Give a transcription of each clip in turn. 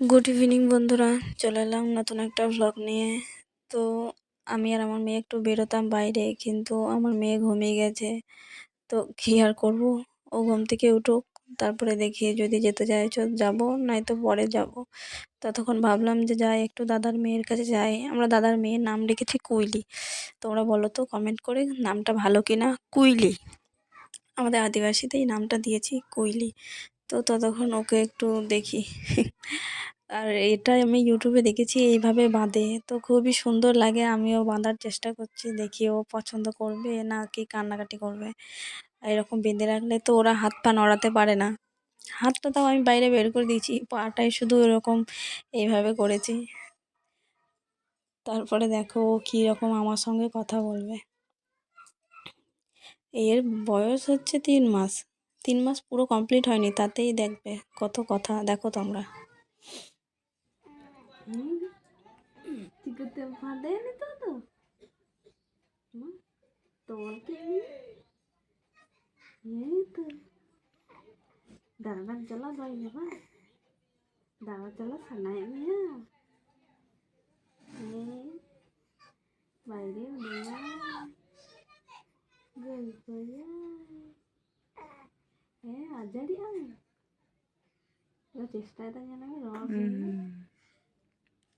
Good evening বন্ধুরা। চলে এলাম নতুন একটা ভ্লগ নিয়ে। তো আমি আর আমার মেয়ে একটু বেরোতাম বাইরে, কিন্তু আমার মেয়ে ঘুমিয়ে গেছে। তো কী আর করব? ও ঘুম থেকে উঠুক, তারপরে দেখি যদি যেতে চাই চ যাব, নয়তো পরে যাব। ততক্ষণ ভাবলাম যে যাই, একটু দাদার মেয়ের কাছে যাই। আমরা দাদার মেয়ের নাম রেখেছি কুইলি। তোমরা বলো তো কমেন্ট করে নামটা ভালো কি না কুইলি। আমাদের আদিবাসীতে এই নামটা দিয়েছি কুইলি। তো ততক্ষণ ওকে একটু দেখি। আর এটা আমি ইউটিউবে দেখেছি, এইভাবে বাঁধে। তো খুবই সুন্দর লাগে, আমিও বাঁধার চেষ্টা করছি, দেখি ও পছন্দ করবে না কি কান্নাকাটি করবে। এরকম বেঁধে রাখলে তো ওরা হাত পা নড়াতে পারে না। হাতটা তাও আমি বাইরে বের করে দিয়েছি, পাটাই শুধু এরকম এইভাবে করেছি। তারপরে দেখো ও কীরকম আমার সঙ্গে কথা বলবে। এর বয়স হচ্ছে তিন মাস তিন মাস পুরো কমপ্লিট হয়নি, তাতেই দেখবে কত কথা, দেখো তোমরা। চিকুতে ফাঁদে নি তো তো তোমার কি এই তো দাঁড়াবার চলা বাই যাবা দাঁড়া চলা সানায় মিয়া বাইরে গল্প হ্যাঁ Azhari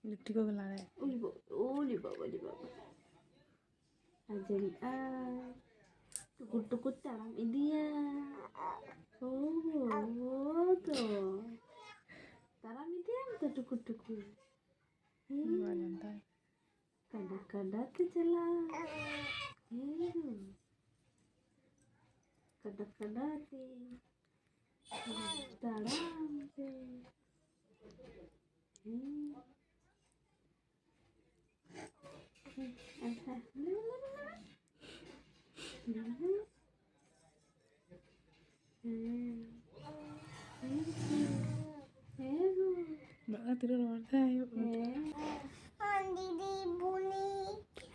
Lipstick gue kelar ya. Oh liba, oh liba, oh liba. Ajarin a. Tukut tukut tam ini ya. Oh, oh tuh. Taram itu yang tukut tukut. Hmm. Nanti. Kadang-kadang kecelak. Hmm. Kadang-kadang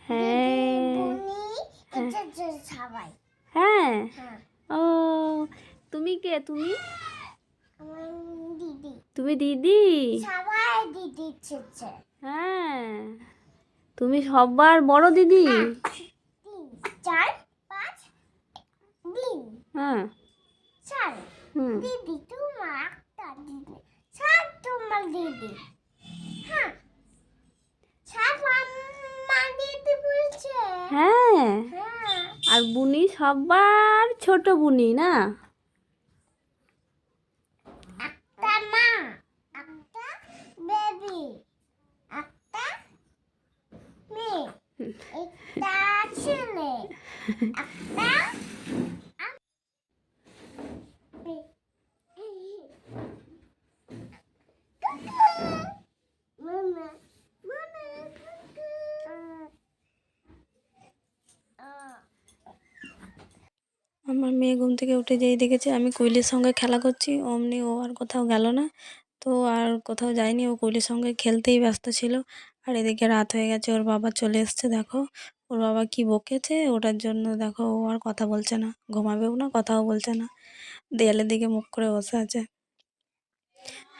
হ্যাঁ। হ্যাঁ হ্যাঁ। ও তুমি কে? তুমি? তুমি দিদি সবাই দিদি হ্যাঁ। তুমি সবার বড় দিদি? চার। দিন। হ্যাঁ। হুম। দিদি তোমার একটা দিদি। চার তোমার দিদি। হ্যাঁ। দিদি বলছে। হ্যাঁ। হ্যাঁ। আর বুনি সবার ছোট বুনি না? একটা মা একটা বেবি একটা মেয়ে একটা ছেলে একটা আমার মেয়ে ঘুম থেকে উঠে যেই দেখেছে, আমি কুইলির সঙ্গে খেলা করছি, অমনি ও আর কোথাও গেল না। তো আর কোথাও যায়নি, ও কুইলির সঙ্গে খেলতেই ব্যস্ত ছিল। আর এদিকে রাত হয়ে গেছে, ওর বাবা চলে এসছে, দেখো। ওর বাবা কি বকেছে, ওটার জন্য দেখো, ও আর কথা বলছে না। ঘুমাবেও না, কথাও বলছে না। দেয়ালের দিকে মুখ করে বসে আছে।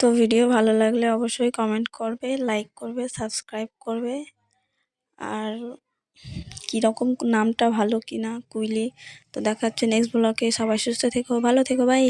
তো ভিডিও ভালো লাগলে অবশ্যই কমেন্ট করবে লাইক করবে সাবস্ক্রাইব করবে। আর কীরকম নামটা ভালো কি না কুইলি। তো দেখা হচ্ছে নেক্সট ব্লগে সবাই সুস্থ থেকো, ভালো থেকো বাই